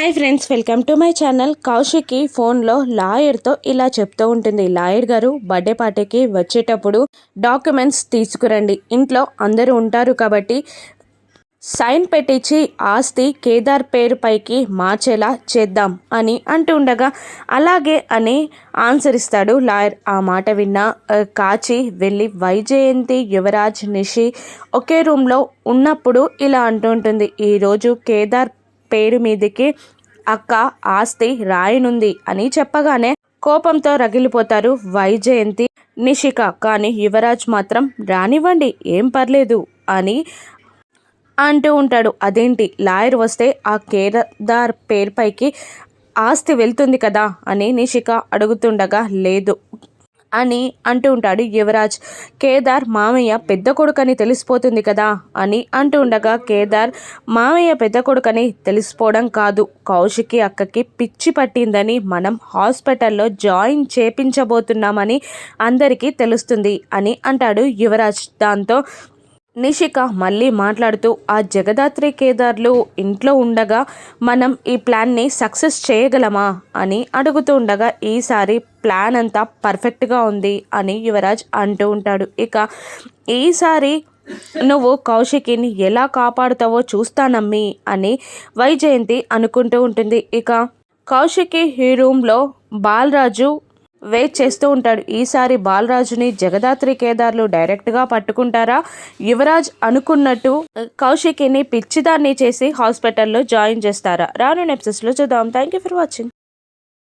Hi friends welcome to my channel Kaushiki ఫోన్లో లాయర్తో ఇలా చెప్తూ ఉంటుంది. లాయర్ గారు బర్త్డే పార్టీకి వచ్చేటప్పుడు డాక్యుమెంట్స్ తీసుకురండి. ఇంట్లో అందరూ ఉంటారు కాబట్టి సైన్ పెట్టించి ఆస్తి కేదార్ పేరుపైకి మార్చేలా చేద్దాం అని అంటుండగా ఉండగా అలాగే అని ఆన్సర్ ఇస్తాడు లాయర్. ఆ మాట విన్న కాచి వెళ్ళి వైజయంతి యువరాజ్ నిషి ఒకే రూమ్లో ఉన్నప్పుడు ఇలా అంటుంటుంది ఈరోజు కేదార్ పేరు మీదకి అక్క ఆస్తి రాయనుంది అని చెప్పగానే కోపంతో రగిలిపోతారు వైజయంతి. నిషిక కానీ యువరాజ్ మాత్రం రానివ్వండి ఏం పర్లేదు అని అంటూ ఉంటాడు. అదేంటి లాయర్ వస్తే ఆ కేదార్ పేరుపైకి ఆస్తి వెళ్తుంది కదా అని నిషిక అడుగుతుండగా లేదు అని అంటూ ఉంటాడు యువరాజ్. కేదార్ మామయ్య పెద్ద కొడుకని తెలిసిపోతుంది కదా అని అంటూ ఉండగా కేదార్ మామయ్య పెద్ద కొడుకని తెలిసిపోవడం కాదు. కౌశికి అక్కకి పిచ్చి పట్టిందని మనం హాస్పిటల్లో జాయిన్ చేపించబోతున్నామని అందరికీ తెలుస్తుంది అని అంటాడు యువరాజ్. దాంతో నిషిక మళ్ళీ మాట్లాడుతూ ఆ జగదాత్రి కేదార్లు ఇంట్లో ఉండగా మనం ఈ ప్లాన్ని సక్సెస్ చేయగలమా? అని అడుగుతూ ఉండగా ఈసారి ప్లాన్ అంతా పర్ఫెక్ట్గా ఉంది అని యువరాజ్ అంటూ ఉంటాడు. ఇక ఈసారి నువ్వు కౌశికిని ఎలా కాపాడుతావో చూస్తానమ్మి అని వైజయంతి అనుకుంటూ ఉంటుంది. ఇక కౌశికి ఈ రూమ్లో బాలరాజు వెయిట్ చేస్తూ ఉంటాడు. ఈసారి బాలరాజుని జగదాత్రి కేదార్లు డైరెక్ట్గా పట్టుకుంటారా? యువరాజ్ అనుకున్నట్టు కౌశికిని పిచ్చిదాన్ని చేసి హాస్పిటల్లో జాయిన్ చేస్తారా? రాను నెప్సెస్లో చూద్దాం. Thank you for watching.